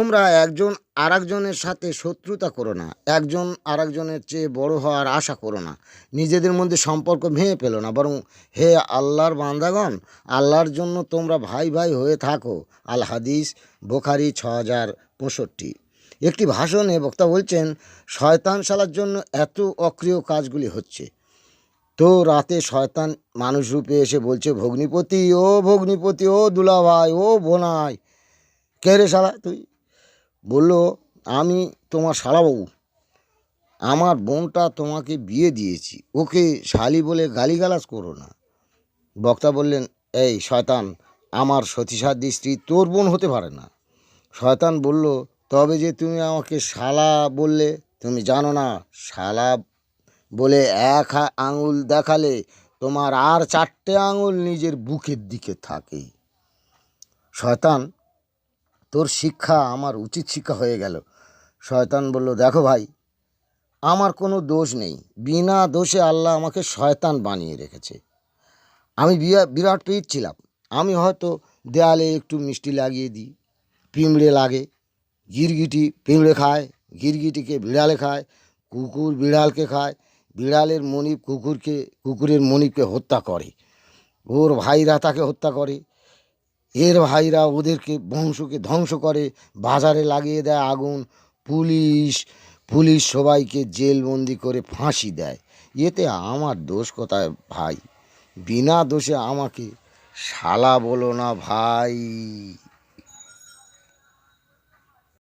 তোমরা একজন আর একজনের সাথে শত্রুতা করো না, একজন আর একজনের চেয়ে বড় হওয়ার আশা করো না, নিজেদের মধ্যে সম্পর্ক ভেঙে পেল না। বরং হে আল্লাহর বান্দাগণ, আল্লাহর জন্য তোমরা ভাই ভাই হয়ে থাকো। আল হাদিস, বোখারি ছ হাজার পঁয়ষট্টি। একটি ভাষণে বক্তা বলছেন, শয়তান শালার জন্য এত অক্রিয় কাজগুলি হচ্ছে। তো রাতে শয়তান মানুষ রূপে এসে বলছে, ভগ্নিপতি, ও ভগ্নিপতি, ও দুলাভাই, ও বোনাই, কে রে শালা তুই? বলল, আমি তোমার শালাবাবু। আমার বোনটা তোমাকে বিয়ে দিয়েছি। ওকে শালি বলে গালিগালাজ করো না। বক্তা বললেন, এই শয়তান, আমার সতীসাধ্যী স্ত্রী তোর বোন হতে পারে না। শয়তান বলল, তবে যে তুমি আমাকে শালা বললে, তুমি জানো না, শালা বলে এক আঙুল দেখালে তোমার আর চারটে আঙুল নিজের বুকের দিকে থাকে। শয়তান তোর শিক্ষা আমার উচিত শিক্ষা হয়ে গেল। শয়তান বলল, দেখো ভাই, আমার কোনো দোষ নেই। বিনা দোষে আল্লাহ আমাকে শয়তান বানিয়ে রেখেছে। আমি বিরাট পেট ছিলাম। আমি হয়তো দেয়ালে একটু মিষ্টি লাগিয়ে দিই পিঁমড়ে লাগে, গিরগিটি পিঁমড়ে খায়, গিরগিটিকে বিড়ালে খায়, কুকুর বিড়ালকে খায়, বিড়ালের মনিব কুকুরকে, কুকুরের মনিবকে হত্যা করে। ওর ভাইরা তাকে হত্যা করে। এর ভাইরা ওদেরকে বংশকে ধ্বংস করে, বাজারে লাগিয়ে দেয় আগুন। পুলিশ পুলিশ সবাইকে জেলবন্দি করে ফাঁসি দেয়। এতে আমার দোষ কোথায় ভাই? বিনা দোষে আমাকে শালা বলো না ভাই।